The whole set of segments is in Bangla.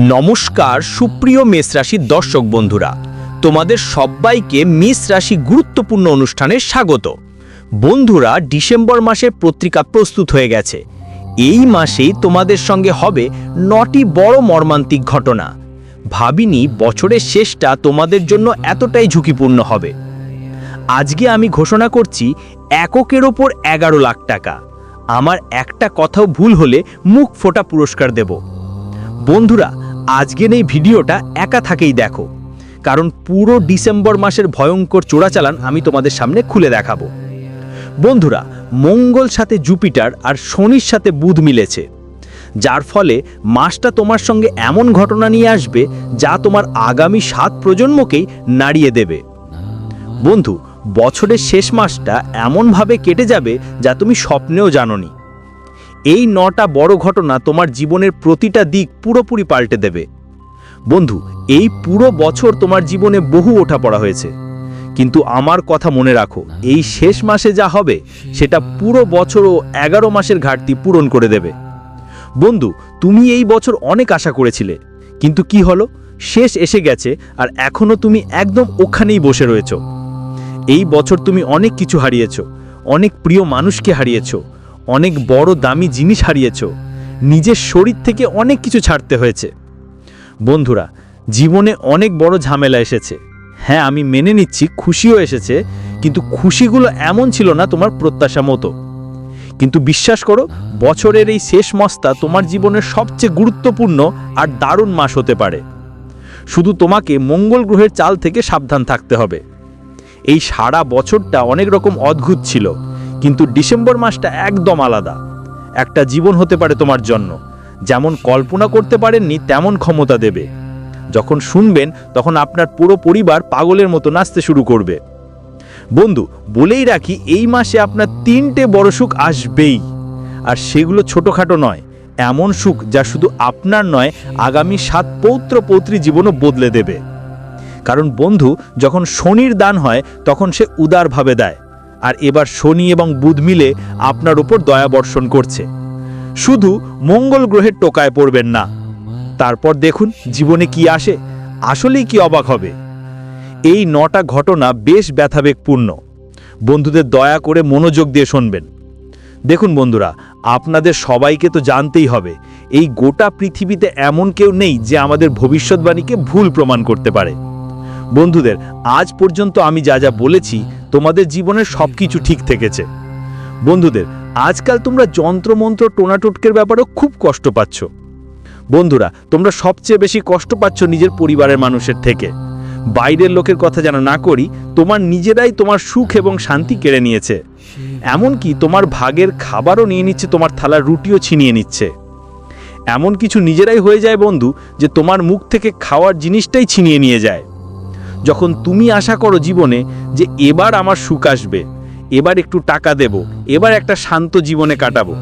নমস্কার, সুপ্রিয় মেষ রাশির দর্শক বন্ধুরা। তোমাদের সবাইকে মেষ রাশি গুরুত্বপূর্ণ অনুষ্ঠানে স্বাগত। বন্ধুরা, ডিসেম্বর মাসের পত্রিকা প্রস্তুত হয়ে গেছে। এই মাসেই তোমাদের সঙ্গে হবে নটি বড় মর্মান্তিক ঘটনা। ভাবিনি বছরের শেষটা তোমাদের জন্য এতটাই ঝুঁকিপূর্ণ হবে। আজকে আমি ঘোষণা করছি, এককের ওপর এগারো লাখ টাকা। আমার একটা কথাও ভুল হলে মুখ ফোটা পুরস্কার দেব। বন্ধুরা আজকের এই ভিডিওটা একা থাকেই দেখো। কারণ পুরো ডিসেম্বর মাসের ভয়ঙ্কর চোরাচালান আমি তোমাদের সামনে খুলে দেখাবো। বন্ধুরা, মঙ্গল সাথে জুপিটার আর শনির সাথে বুধ মিলেছে। যার ফলে মাসটা তোমার সঙ্গে এমন ঘটনা নিয়ে আসবে যা তোমার আগামী সাত প্রজন্মকেই নাড়িয়ে দেবে। বন্ধু, বছরের শেষ মাসটা এমনভাবে কেটে যাবে যা তুমি স্বপ্নেও জানোনি। এই নটা বড় ঘটনা তোমার জীবনের প্রতিটা দিক পুরোপুরি পাল্টে দেবে। বন্ধু, এই পুরো বছর তোমার জীবনে বহু ওঠাপড়া হয়েছে। কিন্তু আমার কথা মনে রাখো, এই শেষ মাসে যা হবে, সেটা পুরো বছর ও এগারো মাসের ঘাটতি পূরণ করে দেবে। বন্ধু, তুমি এই বছর অনেক আশা করেছিলে, কিন্তু কি হলো? শেষ এসে গেছে, আর এখনও তুমি একদম ওখানেই বসে রয়েছ। এই বছর তুমি অনেক কিছু হারিয়েছ, অনেক প্রিয় মানুষকে হারিয়েছো অনেক বড় দামি জিনিস হারিয়েছ। নিজের শরীর থেকে অনেক কিছু ছাড়তে হয়েছে। বন্ধুরা, জীবনে অনেক বড় ঝামেলা এসেছে। হ্যাঁ আমি মেনে নিচ্ছি খুশিও এসেছে, কিন্তু খুশিগুলো এমন ছিল না তোমার প্রত্যাশা মতো। কিন্তু বিশ্বাস করো, বছরের এই শেষ মস্তা তোমার জীবনের সবচেয়ে গুরুত্বপূর্ণ আর দারুণ মাস হতে পারে। শুধু তোমাকে মঙ্গল গ্রহের চাল থেকে সাবধান থাকতে হবে। এই সারা বছরটা অনেক রকম অদ্ভুত ছিল। কিন্তু ডিসেম্বর মাসটা একদম আলাদা। একটা জীবন হতে পারে তোমার জন্য। যেমন কল্পনা করতে পারেননি, তেমন ক্ষমতা দেবে। যখন শুনবেন, তখন আপনার পুরো পরিবার পাগলের মতো নাচতে শুরু করবে। বন্ধু, বলেই রাখি, এই মাসে আপনার তিনটে বড় সুখ আসবেই। আর সেগুলো ছোটোখাটো নয়, এমন সুখ যা শুধু আপনার নয়, আগামী সাত পৌত্র পৌত্রী জীবনও বদলে দেবে। কারণ বন্ধু, যখন শনির দান হয়, তখন সে উদারভাবে দেয়। আর এবার শনি এবং বুধ মিলে আপনার উপর দয়া বর্ষণ করছে। শুধু মঙ্গল গ্রহের টোকায় পড়বেন না। তারপর দেখুন জীবনে কি আসে, আসলেই কি অবাক হবে। এই নটা ঘটনা বেশ ব্যথাবেগপূর্ণ। বন্ধুদের দয়া করে মনোযোগ দিয়ে শুনবেন। দেখুন বন্ধুরা, আপনাদের সবাইকে তো জানতেই হবে, এই গোটা পৃথিবীতে এমন কেউ নেই যে আমাদের ভবিষ্যৎবাণীকে ভুল প্রমাণ করতে পারে। বন্ধুদের, আজ পর্যন্ত আমি যা যা বলেছি তোমাদের জীবনের সব কিছু ঠিক থেকেছে। বন্ধুদের, আজকাল তোমরা যন্ত্রমন্ত্র টোনাটুটকের ব্যাপারেও খুব কষ্ট পাচ্ছ। বন্ধুরা, তোমরা সবচেয়ে বেশি কষ্ট পাচ্ছ নিজের পরিবারের মানুষের থেকে। বাইরের লোকের কথা যেন না করি, তোমার নিজেরাই তোমার সুখ এবং শান্তি কেড়ে নিয়েছে। এমনকি তোমার ভাগের খাবারও নিয়ে নিচ্ছে, তোমার থালার রুটিও ছিনিয়ে নিচ্ছে। এমন কিছু নিজেরাই হয়ে যায় বন্ধু, যে তোমার মুখ থেকে খাওয়ার জিনিসটাই ছিনিয়ে নিয়ে যায়। যখন তুমি আশা করো জীবনে যে এবার আমার সুখ আসবে, এবার একটু টাকা দেব, এবার একটা শান্ত জীবনে কাটাবো,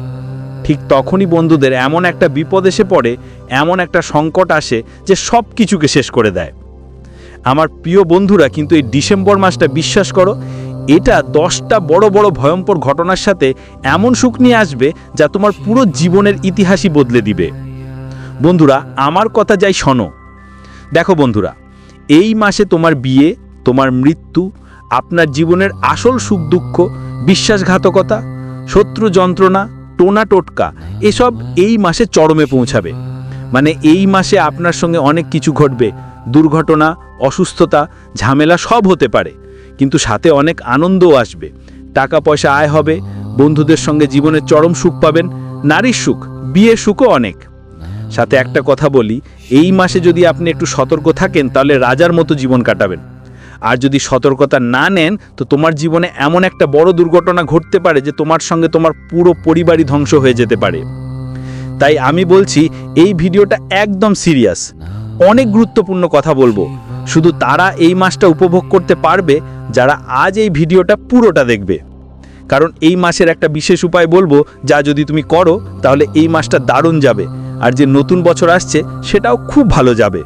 ঠিক তখনই বন্ধুদের এমন একটা বিপদ এসে পড়ে, এমন একটা সংকট আসে যে সব কিছুকে শেষ করে দেয়। আমার প্রিয় বন্ধুরা, কিন্তু এই ডিসেম্বর মাসটা বিশ্বাস করো, এটা দশটা বড় বড় ভয়ঙ্কর ঘটনার সাথে এমন সুখ নিয়ে আসবে যা তোমার পুরো জীবনের ইতিহাসই বদলে দিবে। বন্ধুরা, আমার কথা যাই শোনো। দেখো বন্ধুরা এই মাসে তোমার বিয়ে, তোমার মৃত্যু, আপনার জীবনের আসল সুখ দুঃখ, বিশ্বাসঘাতকতা, শত্রু যন্ত্রণা, টোনা টোটকা, এসব এই মাসে চরমে পৌঁছাবে। মানে এই মাসে আপনার সঙ্গে অনেক কিছু ঘটবে। দুর্ঘটনা, অসুস্থতা, ঝামেলা সব হতে পারে। কিন্তু সাথে অনেক আনন্দও আসবে। টাকা পয়সা আয় হবে, বন্ধুদের সঙ্গে জীবনের চরম সুখ পাবেন, নারীর সুখ বিয়ে সুখও অনেক। সাথে একটা কথা বলি, এই মাসে যদি আপনি একটু সতর্ক থাকেন, তাহলে রাজার মতো জীবন কাটাবেন। আর যদি সতর্কতা না নেন, তো তোমার জীবনে এমন একটা বড় দুর্ঘটনা ঘটতে পারে যে তোমার সঙ্গে তোমার পুরো পরিবারই ধ্বংস হয়ে যেতে পারে। তাই আমি বলছি, এই ভিডিওটা একদম সিরিয়াস। অনেক গুরুত্বপূর্ণ কথা বলব। শুধু তারা এই মাসটা উপভোগ করতে পারবে, যারা আজ এই ভিডিওটা পুরোটা দেখবে। কারণ এই মাসের একটা বিশেষ উপায় বলব, যা যদি তুমি করো, তাহলে এই মাসটা দারুণ যাবে। আর যে নতুন বছর আসছে, সেটাও খুব ভালো যাবে।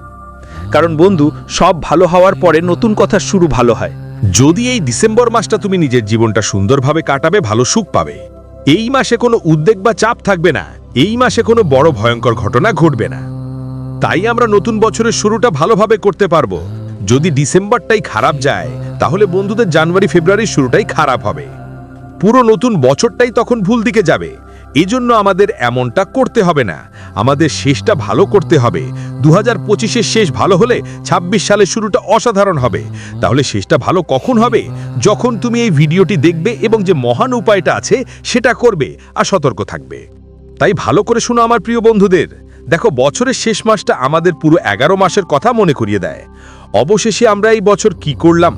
কারণ বন্ধু, সব ভালো হওয়ার পরে নতুন কথা শুরু ভালো হয়। যদি এই ডিসেম্বর মাসটা তুমি নিজের জীবনটা সুন্দরভাবে কাটাবে, ভালো সুখ পাবে। এই মাসে কোনো উদ্বেগ বা চাপ থাকবে না। এই মাসে কোনো বড় ভয়ঙ্কর ঘটনা ঘটবে না। তাই আমরা নতুন বছরের শুরুটা ভালোভাবে করতে পারব। যদি ডিসেম্বরটাই খারাপ যায়, তাহলে বন্ধুদের জানুয়ারি ফেব্রুয়ারির শুরুটাই খারাপ হবে। পুরো নতুন বছরটাই তখন ভুল দিকে যাবে। এই জন্য আমাদের এমনটা করতে হবে না। আমাদের শেষটা ভালো করতে হবে। দু হাজার পঁচিশের শেষ ভালো হলে ২৬ সালের শুরুটা অসাধারণ হবে। তাহলে শেষটা ভালো কখন হবে? যখন তুমি এই ভিডিওটি দেখবে এবং যে মহান উপায়টা আছে, সেটা করবে আর সতর্ক থাকবে। তাই ভালো করে শোনো আমার প্রিয় বন্ধুদের। দেখো, বছরের শেষ মাসটা আমাদের পুরো এগারো মাসের কথা মনে করিয়ে দেয়। অবশেষে আমরা এই বছর কি করলাম?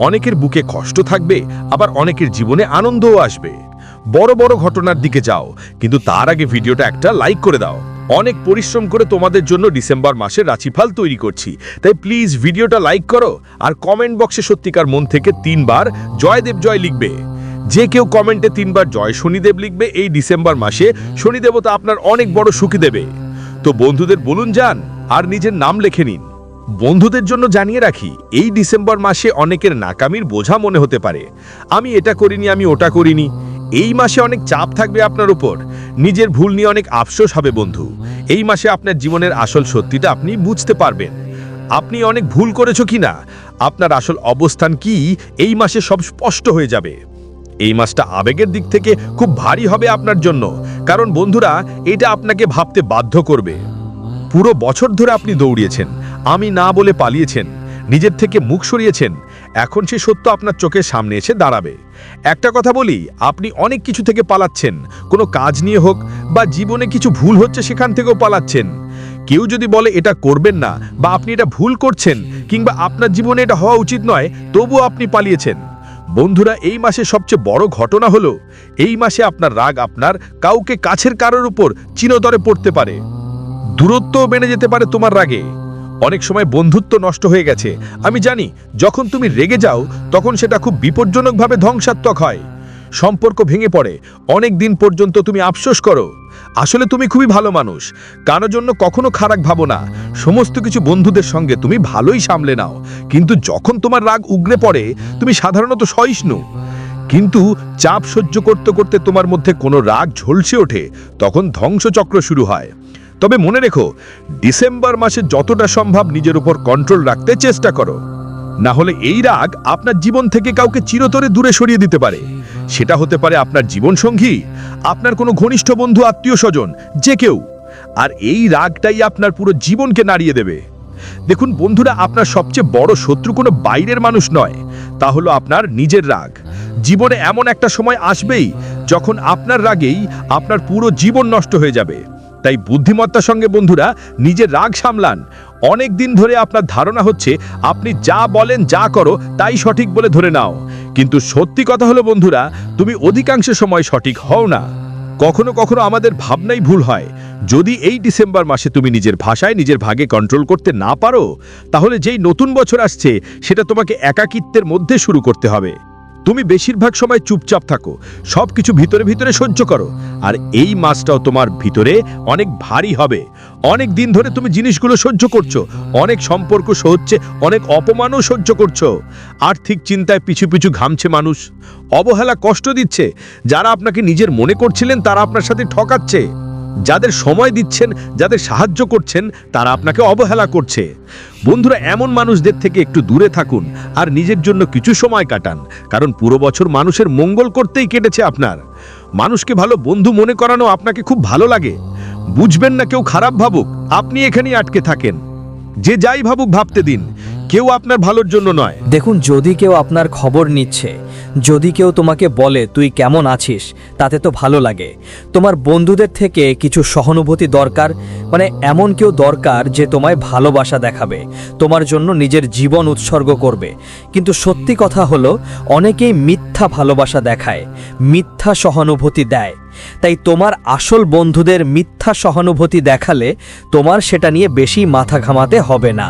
অনেকের বুকে কষ্ট থাকবে, আবার অনেকের জীবনে আনন্দও আসবে। বড় বড় ঘটনার দিকে যাও, কিন্তু তার আগে ভিডিওটা একটা লাইক করে দাও। অনেক পরিশ্রম করে তোমাদের জন্য ডিসেম্বর মাসের রাশিফল তৈরি করছি। তাই প্লিজ ভিডিওটা লাইক করো আর কমেন্ট বক্সে সত্যিকার মন থেকে তিনবার জয়দেব জয় লিখবে। যে কেউ কমেন্টে তিনবার জয় শনিদেব লিখবে, এই ডিসেম্বর মাসে শনিদেবতা আপনার অনেক বড় সুখী দেবে। তো বন্ধুদের বলুন যান আর নিজের নাম লেখে নিন। বন্ধুদের জন্য জানিয়ে রাখি, এই ডিসেম্বর মাসে অনেকের নাকামির বোঝা মনে হতে পারে। আমি এটা করিনি, আমি ওটা করিনি। এই মাসে অনেক চাপ থাকবে আপনার উপর। নিজের ভুল নিয়ে অনেক আফসোস হবে, বন্ধু। এই মাসে আপনার জীবনের আসল সত্যিটা আপনি বুঝতে পারবেন। আপনি অনেক ভুল করেছ কিনা? আপনার আসল অবস্থান কি? এই মাসে সব স্পষ্ট হয়ে যাবে। এই মাসটা আবেগের দিক থেকে খুব ভারী হবে আপনার জন্য। কারণ, বন্ধুরা, এটা আপনাকে ভাবতে বাধ্য করবে। পুরো বছর ধরে আপনি দৌড়িয়েছেন। আমি না বলে পালিয়েছেন। নিজের থেকে মুখ সরিয়েছেন। এখন সে সত্য আপনার চোখের সামনে এসে দাঁড়াবে। একটা কথা বলি, আপনি অনেক কিছু থেকে পালাচ্ছেন। কোনো কাজ নিয়ে হোক বা জীবনে কিছু ভুল হচ্ছে সেখান থেকেও পালাচ্ছেন। কেউ যদি বলে এটা করবেন না বা আপনি এটা ভুল করছেন কিংবা আপনার জীবনে এটা হওয়া উচিত নয় তবুও আপনি পালিয়েছেন। বন্ধুরা, এই মাসে সবচেয়ে বড় ঘটনা হলো, এই মাসে আপনার রাগ আপনার কাউকে কাছের কারোর উপর চিরতরে পড়তে পারে। দূরত্বও বেড়ে যেতে পারে তোমার রাগে। অনেক সময় বন্ধুত্ব নষ্ট হয়ে গেছে। আমি জানি, যখন তুমি রেগে যাও, তখন সেটা খুব বিপজ্জনকভাবে ধ্বংসাত্মক হয়। সম্পর্ক ভেঙে পড়ে। অনেক দিন পর্যন্ত তুমি আফসোস করো। আসলে তুমি খুবই ভালো মানুষ। কারও জন্য কখনো খারাপ ভাবো না। সমস্ত কিছু বন্ধুদের সঙ্গে তুমি ভালোই সামলে নাও। কিন্তু যখন তোমার রাগ উগরে পড়ে, তুমি সাধারণত সহিষ্ণু। কিন্তু চাপ সহ্য করতে করতে তোমার মধ্যে কোনো রাগ ঝলসে ওঠে। তখন ধ্বংসচক্র শুরু হয়। তবে মনে রেখো, ডিসেম্বর মাসে যতটা সম্ভব নিজের উপর কন্ট্রোল রাখতে চেষ্টা করো। না হলে এই রাগ আপনার জীবন থেকে কাউকে চিরতরে দূরে সরিয়ে দিতে পারে। সেটা হতে পারে আপনার জীবনসঙ্গী, আপনার কোনো ঘনিষ্ঠ বন্ধু আত্মীয় স্বজন যে কেউ। আর এই রাগটাই আপনার পুরো জীবনকে নাড়িয়ে দেবে। দেখুন বন্ধুরা, আপনার সবচেয়ে বড় শত্রু কোনো বাইরের মানুষ নয়। তা হলো আপনার নিজের রাগ। জীবনে এমন একটা সময় আসবেই যখন আপনার রাগেই আপনার পুরো জীবন নষ্ট হয়ে যাবে। তাই বুদ্ধিমত্তার সঙ্গে বন্ধুরা নিজের রাগ সামলান। অনেক দিন ধরে আপনার ধারণা হচ্ছে, আপনি যা বলেন, যা করো, তাই সঠিক বলে ধরে নাও। কিন্তু সত্যি কথা হলো বন্ধুরা, তুমি অধিকাংশ সময় সঠিক হও না। কখনো কখনো আমাদের ভাবনাই ভুল হয়। যদি এই ডিসেম্বর মাসে তুমি নিজের ভাষায় নিজের ভাগে কন্ট্রোল করতে না পারো, তাহলে যেই নতুন বছর আসছে, সেটা তোমাকে একাকিত্বের মধ্যে শুরু করতে হবে। তুমি বেশিরভাগ সময় চুপচাপ থাকো। সব কিছু ভিতরে ভিতরে সহ্য করো। আর এই মাছটাও তোমার ভিতরে অনেক ভারী হবে। অনেক দিন ধরে তুমি জিনিসগুলো সহ্য করছ। অনেক সম্পর্ক সহ্যে, অনেক অপমানও সহ্য করছ। আর্থিক চিন্তায় পিছু পিছু ঘামছে মানুষ। অবহেলা কষ্ট দিচ্ছে। যারা আপনাকে নিজের মনে করছিলেন, তারা আপনার সাথে ঠকাচ্ছে। যাদের সময় দিচ্ছেন, যাদের সাহায্য করছেন, তারা আপনাকে অবহেলা করছে। বন্ধুরা, এমন মানুষদের থেকে একটু দূরে থাকুন আর নিজের জন্য কিছু সময় কাটান, কারণ পুরো বছর মানুষের মঙ্গল করতেই কেটেছে আপনার। মানুষকে ভালো বন্ধু মনে করানো আপনাকে খুব ভালো লাগে। বুঝবেন না কেউ খারাপ ভাবুক, আপনি এখানেই আটকে থাকেন। যে যাই ভাবুক ভাবতে দিন, কেউ আপনার ভালোর জন্য নয়। দেখুন, যদি কেউ আপনার খবর নিচ্ছে যদি কেউ তোমাকে বলে, তুই কেমন আছিস? তাতে তো ভালো লাগে। তোমার বন্ধুদের থেকে কিছু সহানুভূতি দরকার মানে এমন কেউ দরকার যে তোমায় ভালোবাসা দেখাবে, তোমার জন্য নিজের জীবন উৎসর্গ করবে। কিন্তু সত্যি কথা হলো, অনেকেই মিথ্যা ভালোবাসা দেখায়, মিথ্যা সহানুভূতি দেয়। তাই তোমার আসল বন্ধুদের মিথ্যা সহানুভূতি দেখালে তোমার সেটা নিয়ে বেশি মাথা ঘামাতে হবে না।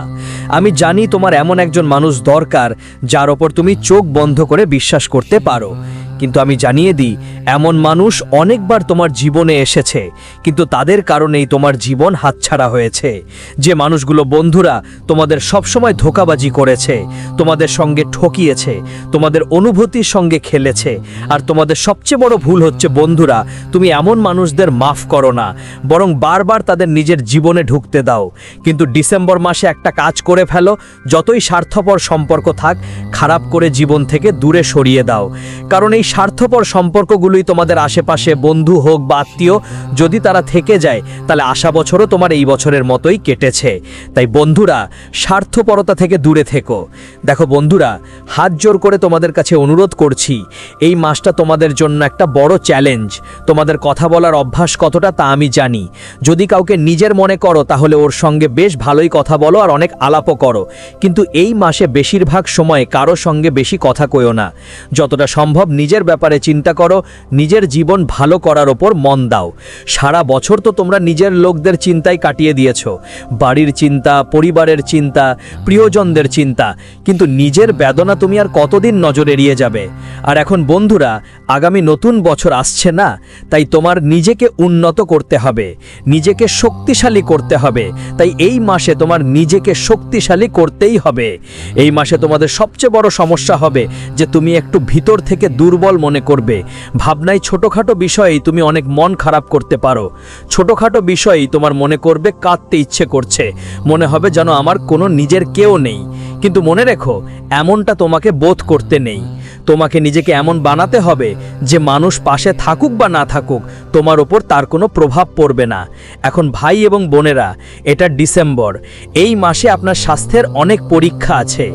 আমি জানি তোমার এমন একজন মানুষ দরকার, যার ওপর তুমি চোখ বন্ধ করে বিশ্বাস করতে পারো। কিন্তু আমি জানিয়ে দিই, এমন মানুষ অনেকবার তোমার জীবনে এসেছে, কিন্তু তাদের কারণেই তোমার জীবন হাতছাড়া হয়েছে। যে মানুষগুলো বন্ধুরা তোমাদের সবসময় ধোকাবাজি করেছে, তোমাদের সঙ্গে ঠকিয়েছে, তোমাদের অনুভূতির সঙ্গে খেলেছে, আর তোমাদের সবচেয়ে বড় ভুল হচ্ছে বন্ধুরা, তুমি এমন মানুষদের মাফ করো না, বরং বারবার তাদের নিজের জীবনে ঢুকতে দাও। কিন্তু ডিসেম্বর মাসে একটা কাজ করে ফেলো, যতই স্বার্থপর সম্পর্ক থাক, খারাপ করে জীবন থেকে দূরে সরিয়ে দাও। কারণ এই স্বার্থপর সম্পর্কগুলোই তোমাদের আশেপাশে বন্ধু হোক বা আত্মীয়, যদি তারা থেকে যায়, তাহলে আশা বছরও তোমার এই বছরের মতোই কেটেছে। তাই বন্ধুরা, স্বার্থপরতা থেকে দূরে থেকো। দেখো বন্ধুরা, হাত জোর করে তোমাদের কাছে অনুরোধ করছি, এই মাসটা তোমাদের জন্য একটা বড় চ্যালেঞ্জ। তোমাদের কথা বলার অভ্যাস কতটা তা আমি জানি। যদি কাউকে নিজের মনে করো, তাহলে ওর সঙ্গে বেশ ভালোই কথা বলো আর অনেক আলাপও করো। কিন্তু এই মাসে বেশিরভাগ সময় কারও সঙ্গে বেশি কথা কইও না। যতটা সম্ভব নিজের ব্যাপারে চিন্তা করো, নিজের জীবন ভালো করার ওপর মন দাও। সারা বছর তো তোমরা নিজের লোকদের চিন্তায় কাটিয়ে দিয়েছ। বাড়ির চিন্তা, পরিবারের চিন্তা, প্রিয়জনদের চিন্তা। কিন্তু নিজের বেদনা তুমি আর কতদিন নজর এড়িয়ে যাবে? আর এখন বন্ধুরা, আগামী নতুন বছর আসছে না, তাই তোমার নিজেকে উন্নত করতে হবে, নিজেকে শক্তিশালী করতে হবে। তাই এই মাসে তোমার নিজেকে শক্তিশালী করতেই হবে। এই মাসে তোমাদের সবচেয়ে বড় সমস্যা হবে যে তুমি একটু ভিতর থেকে দুর্বল মনে করবে। ভাবনায় ছোটোখাটো বিষয়েই তুমি অনেক মন খারাপ করতে পারো। ছোটোখাটো বিষয়েই তোমার মনে করবে কাঁদতে ইচ্ছে করছে। মনে হবে যেন আমার কোনো নিজের কেউ নেই। কিন্তু মনে রেখো, এমনটা তোমাকে বোধ করতে নেই। তোমাকে নিজেকে এমন বানাতে হবে যে মানুষ পাশে থাকুক বা না থাকুক, তোমার ওপর তার কোনো প্রভাব পড়বে না। এখন ভাই এবং বোনেরা, এটা ডিসেম্বর। এই মাসে আপনার স্বাস্থ্যের অনেক পরীক্ষা আছে।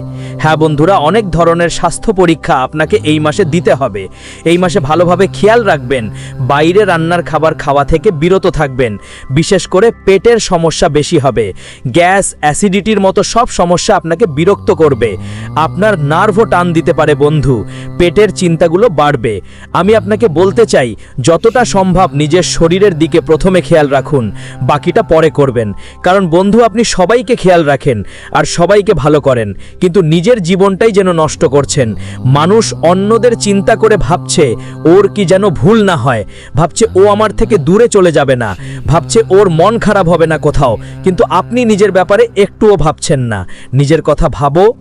হ্যাঁ বন্ধুরা, অনেক ধরনের স্বাস্থ্য পরীক্ষা আপনাকে এই মাসে দিতে হবে। এই মাসে ভালোভাবে খেয়াল রাখবেন, বাইরে রান্নার খাবার খাওয়া থেকে বিরত থাকবেন। বিশেষ করে পেটের সমস্যা বেশি হবে। গ্যাস, অ্যাসিডিটির মতো সব সমস্যা আপনাকে বিরক্ত করবে। আপনার নার্ভও টান দিতে পারে বন্ধু। পেটের চিন্তাগুলো বাড়বে। আমি আপনাকে বলতে চাই, যতটা সম্ভব নিজের শরীরের দিকে প্রথমে খেয়াল রাখুন, বাকিটা পরে করবেন। কারণ বন্ধু, আপনি সবাইকে খেয়াল রাখেন আর সবাইকে ভালো করেন, কিন্তু নিজের জীবনটাই যেন নষ্ট করছেন। মানুষ অন্যদের চিন্তা করে ভাবছে, ওর কি যেন ভুল না হয়? ভাবছে, ও আমার থেকে দূরে চলে যাবে না। ভাবছে, ওর মন খারাপ হবে না কোথাও। কিন্তু আপনি নিজের ব্যাপারে একটুও ভাবছেন না। নিজের কথা ভাবো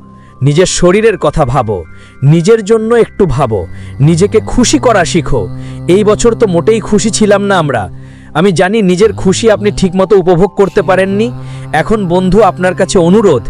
নিজের শরীরের কথা ভাবো, নিজের জন্য একটু ভাবো, নিজেকে খুশি করা শিখো। এই বছর তো মোটেই খুশি ছিলাম না আমরা। আমি জানি নিজের খুশি আপনি ঠিকমতো উপভোগ করতে পারেননি। এখন বন্ধু আপনার কাছে অনুরোধ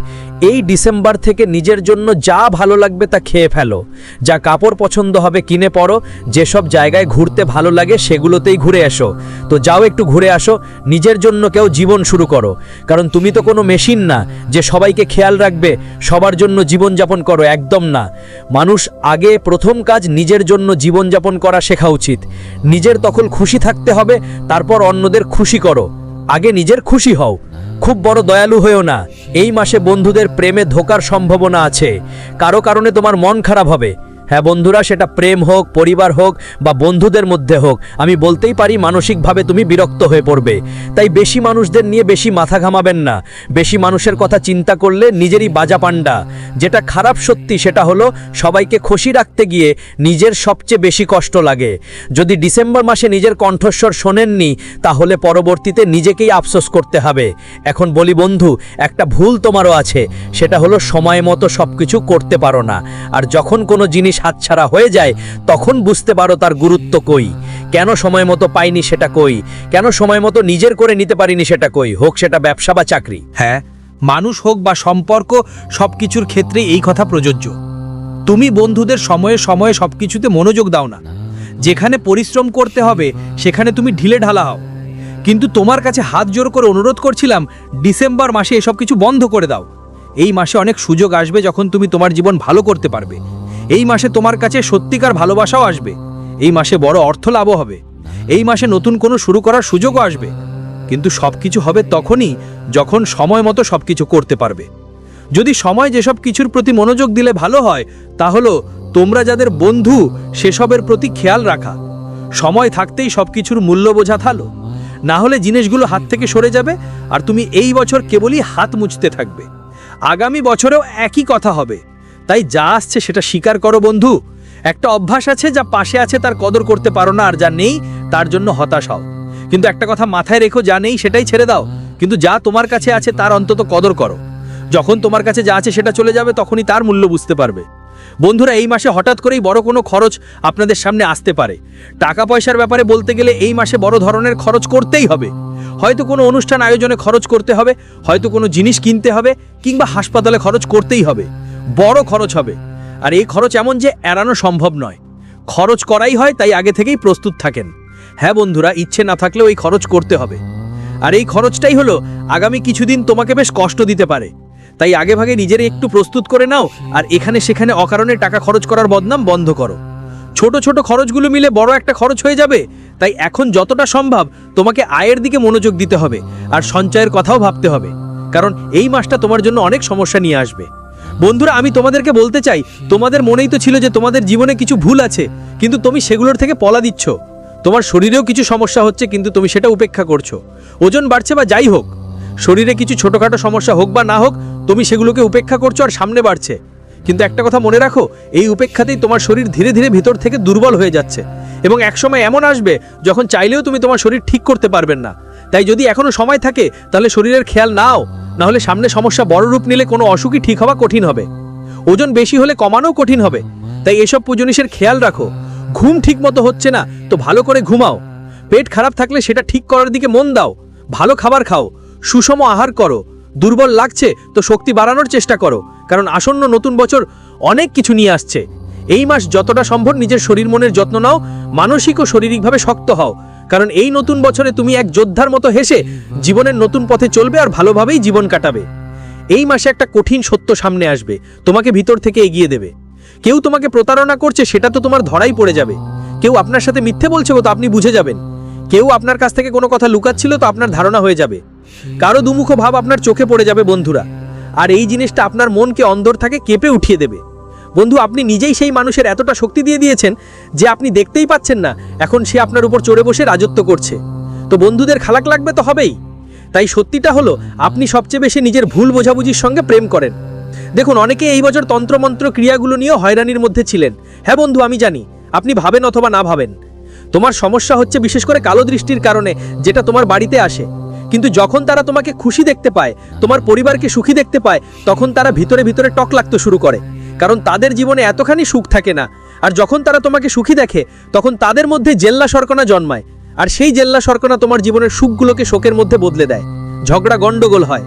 এই ডিসেম্বর থেকে নিজের জন্য যা ভালো লাগবে তা খেয়ে ফেলো। যা কাপড় পছন্দ হবে কিনে পড়ো যেসব জায়গায় ঘুরতে ভালো লাগে সেগুলোতেই ঘুরে এসো। তো যাও একটু ঘুরে আসো, নিজের জন্য কেউ জীবন শুরু করো। কারণ তুমি তো কোনো মেশিন না, যে সবাইকে খেয়াল রাখবে, সবার জন্য জীবনযাপন করো, একদম না। মানুষ আগে প্রথম কাজ নিজের জন্য জীবনযাপন করা শেখা উচিত। নিজের তখন খুশি থাকতে হবে, তারপর অন্যদের খুশি করো। আগে নিজের খুশি হও। খুব বড় দয়ালু হয়েও না। এই মাসে বন্ধুদের প্রেমে ধোকার সম্ভাবনা আছে। কারও কারণে তোমার মন খারাপ হবে। হ্যাঁ বন্ধুরা, সেটা প্রেম হোক, পরিবার হোক বা বন্ধুদের মধ্যে হোক, আমি বলতেই পারি মানসিকভাবে তুমি বিরক্ত হয়ে পড়বে। তাই বেশি মানুষদের নিয়ে বেশি মাথা ঘামাবেন না। বেশি মানুষের কথা চিন্তা করলে নিজেরই বাজা পান্ডা। যেটা খারাপ সত্যি, সেটা হলো সবাইকে খুশি রাখতে গিয়ে নিজের সবচেয়ে বেশি কষ্ট লাগে। যদি ডিসেম্বর মাসে নিজের কণ্ঠস্বর শোনেননি, তাহলে পরবর্তীতে নিজেকেই আফসোস করতে হবে। এখন বলি বন্ধু, একটা ভুল তোমারও আছে। সেটা হলো সময় মতো সব কিছু করতে পারো না। আর যখন কোনো জিনিস হাতছাড়া হয়ে যায়, তখন বুঝতে পারো তার গুরুত্ব কই। কেন সময় মতো পাইনি সেটা কই? কেন সময় মতো নিজের করে নিতে পারিনি সেটা কই? হোক সেটা ব্যবসা বা চাকরি। হ্যাঁ মানুষ হোক বা সম্পর্ক সব কিছুর ক্ষেত্রেই এই কথা প্রযোজ্য। তুমি বন্ধুদের সময়ে সময়ে সব কিছুতে মনোযোগ দাও না। যেখানে পরিশ্রম করতে হবে, সেখানে তুমি ঢিলে ঢালা হও। কিন্তু তোমার কাছে হাত জোর করে অনুরোধ করছিলাম, ডিসেম্বর মাসে এসব কিছু বন্ধ করে দাও। এই মাসে অনেক সুযোগ আসবে যখন তুমি তোমার জীবন ভালো করতে পারবে। এই মাসে তোমার কাছে সত্যিকার ভালোবাসাও আসবে। এই মাসে বড় অর্থ লাভও হবে। এই মাসে নতুন কোনো শুরু করার সুযোগও আসবে। কিন্তু সব কিছু হবে তখনই যখন সময় মতো সব কিছু করতে পারবে। যদি সময় যেসব কিছুর প্রতি মনোযোগ দিলে ভালো হয় তা হলো তোমরা যাদের বন্ধু, সেসবের প্রতি খেয়াল রাখা। সময় থাকতেই সব কিছুর মূল্য বোঝা থালো না হলে জিনিসগুলো হাত থেকে সরে যাবে আর তুমি এই বছর কেবলই হাত মুছতে থাকবে। আগামী বছরেও একই কথা হবে। তাই যা আসছে সেটা স্বীকার করো, বন্ধু। একটা অভ্যাস আছে যা পাশে আছে, তার কদর করতে পারো না, আর যা নেই, তার জন্য হতাশ হও। কিন্তু একটা কথা মাথায় রেখো, যা নেই সেটাই ছেড়ে দাও। কিন্তু যা তোমার কাছে আছে, তার অন্তত কদর করো। যখন তোমার কাছে যা আছে সেটা চলে যাবে, তখনই তার মূল্য বুঝতে পারবে। বন্ধুরা, এই মাসে হঠাৎ করেই বড় কোনো খরচ আপনাদের সামনে আসতে পারে। টাকা পয়সার ব্যাপারে বলতে গেলে এই মাসে বড় ধরনের খরচ করতেই হবে। হয়তো কোনো অনুষ্ঠান আয়োজনে খরচ করতে হবে, হয়তো কোনো জিনিস কিনতে হবে, কিংবা হাসপাতালে খরচ করতেই হবে। বড় খরচ হবে। আর এই খরচ এমন যে এড়ানো সম্ভব নয়। খরচ করাই হয়, তাই আগে থেকেই প্রস্তুত থাকেন। হ্যাঁ বন্ধুরা, ইচ্ছে না থাকলেও এই খরচ করতে হবে। আর এই খরচটাই হলো, আগামী কিছুদিন তোমাকে বেশ কষ্ট দিতে পারে। তাই আগেভাগে নিজের একটু প্রস্তুত করে নাও, আর এখানে সেখানে অকারণে টাকা খরচ করার বদনাম বন্ধ করো। ছোট ছোট খরচগুলো মিলে বড় একটা খরচ হয়ে যাবে, তাই এখন যতটা সম্ভব তোমাকে আয়ের দিকে মনোযোগ দিতে হবে, আর সঞ্চয়ের কথাও ভাবতে হবে। কারণ এই মাসটা তোমার জন্য অনেক সমস্যা নিয়ে আসবে। বন্ধুরা, আমি তোমাদেরকে বলতে চাই, তোমাদের মনেই তো ছিল যে তোমাদের জীবনে কিছু ভুল আছে, কিন্তু তুমি সেগুলোর থেকে পলা দিচ্ছ। তোমার শরীরেও কিছু সমস্যা হচ্ছে, কিন্তু তুমি সেটা উপেক্ষা করছ। ওজন বাড়ছে বা যাই হোক, শরীরে কিছু ছোটোখাটো সমস্যা হোক বা না হোক, তুমি সেগুলোকে উপেক্ষা করছ আর সামনে বাড়ছে। কিন্তু একটা কথা মনে রাখো, এই উপেক্ষাতেই তোমার শরীর ধীরে ধীরে ভিতর থেকে দুর্বল হয়ে যাচ্ছে। এবং একসময় এমন আসবে, যখন চাইলেও তুমি তোমার শরীর ঠিক করতে পারবেন না। তাই যদি এখনও সময় থাকে, তাহলে শরীরের খেয়াল নাও। না হলে সামনে সমস্যা বড় রূপ নিলে কোনো অসুখই ঠিক হওয়া কঠিন হবে। ওজন বেশি হলে কমানো কঠিন হবে। তাই এসব জিনিসের খেয়াল রাখো। ঘুম ঠিক মতো হচ্ছে না, তো ভালো করে ঘুমাও। পেট খারাপ থাকলে সেটা ঠিক করার দিকে মন দাও। ভালো খাবার খাও। সুষম আহার করো। দুর্বল লাগছে, তো শক্তি বাড়ানোর চেষ্টা করো। কারণ আসন্ন নতুন বছর অনেক কিছু নিয়ে আসছে। এই মাস যতটা সম্ভব নিজের শরীর মনের যত্ন নাও। মানসিক ও শারীরিকভাবে শক্ত হও। কারণ এই নতুন বছরে তুমি এক যোদ্ধার মতো হেসে জীবনের নতুন পথে চলবে আর ভালোভাবেই জীবন কাটাবে। এই মাসে একটা কঠিন সত্য সামনে আসবে, তোমাকে ভিতর থেকে এগিয়ে দেবে। কেউ তোমাকে প্রতারণা করছে, সেটা তো তোমার ধরাই পড়ে যাবে। কেউ আপনার সাথে মিথ্যে বলছে তো আপনি বুঝে যাবেন। কেউ আপনার কাছ থেকে কোনো কথা লুকাচ্ছিল, তো আপনার ধারণা হয়ে যাবে। কারও দুমুখ ভাব আপনার চোখে পড়ে যাবে, বন্ধুরা। আর এই জিনিসটা আপনার মনকে অন্দর থাকে কেঁপে উঠিয়ে দেবে। বন্ধু, আপনি নিজেই সেই মানুষের এতটা শক্তি দিয়ে দিয়েছেন যে আপনি দেখতেই পাচ্ছেন না, এখন সে আপনার উপর চড়ে বসে রাজত্ব করছে। তো বন্ধুদের খালাক লাগবে তো হবেই। তাই সত্যিটা হলো, আপনি সবচেয়ে বেশি নিজের ভুল বোঝাবুঝির সঙ্গে প্রেম করেন। দেখুন, অনেকে এই বছর তন্ত্রমন্ত্র ক্রিয়াগুলো নিয়েও হয়রানির মধ্যে ছিলেন। হ্যাঁ বন্ধু, আমি জানি, আপনি ভাবেন অথবা না ভাবেন। তোমার সমস্যা হচ্ছে বিশেষ করে কালো দৃষ্টির কারণে, যেটা তোমার বাড়িতে আসে। কিন্তু যখন তারা তোমাকে খুশি দেখতে পায়, তোমার পরিবারকে সুখী দেখতে পায়, তখন তারা ভিতরে ভিতরে টক লাগতে শুরু করে। কারণ তাদের জীবনে এতখানি সুখ থাকে না। আর যখন তারা তোমাকে সুখী দেখে, তখন তাদের মধ্যে জেল্লা সরকনা জন্মায়। আর সেই জেল্লা সরকনা তোমার জীবনের সুখগুলোকে শোকের মধ্যে বদলে দেয়। ঝগড়া গন্ডগোল হয়।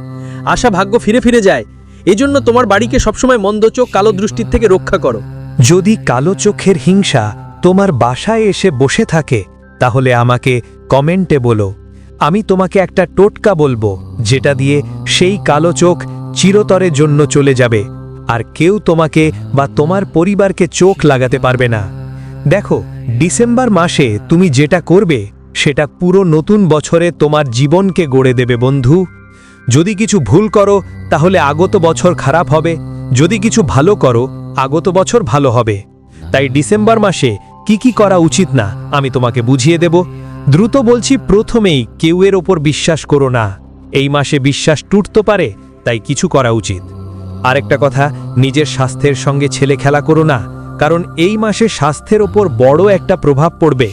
আশা, ভাগ্য ফিরে ফিরে যায়। এজন্য তোমার বাড়িকে সবসময় মন্দ চোখ, কালো দৃষ্টির থেকে রক্ষা করো। যদি কালো চোখের হিংসা তোমার বাসায় এসে বসে থাকে, তাহলে আমাকে কমেন্টে বলো। আমি তোমাকে একটা টোটকা বলব, যেটা দিয়ে সেই কালো চোখ চিরতরের জন্য চলে যাবে। আর কেউ তোমাকে বা তোমার পরিবারকে চোখ লাগাতে পারবে না। দেখো, ডিসেম্বর মাসে তুমি যেটা করবে, সেটা পুরো নতুন বছরে তোমার জীবনকে গড়ে দেবে বন্ধু। যদি কিছু ভুল করো, তাহলে আগত বছর খারাপ হবে। যদি কিছু ভালো করো, আগত বছর ভালো হবে। তাই ডিসেম্বর মাসে কি কি করা উচিত না, আমি তোমাকে বুঝিয়ে দেব। দ্রুত বলছি, প্রথমেই কেউ এর ওপর বিশ্বাস করো না। এই মাসে বিশ্বাস টুটতে পারে, তাই কিছু করা উচিত। আরেকটা কথা, নিজের স্বাস্থ্যের সঙ্গে ছেলে খেলা করো না, কারণ এই মাসে স্বাস্থ্যের ওপর বড় একটা প্রভাব পড়বে।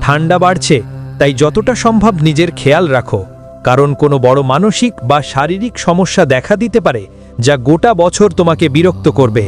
ঠান্ডা বাড়ছে, তাই যতটা সম্ভব নিজের খেয়াল রাখো। কারণ কোনো বড় মানসিক বা শারীরিক সমস্যা দেখা দিতে পারে, যা গোটা বছর তোমাকে বিরক্ত করবে।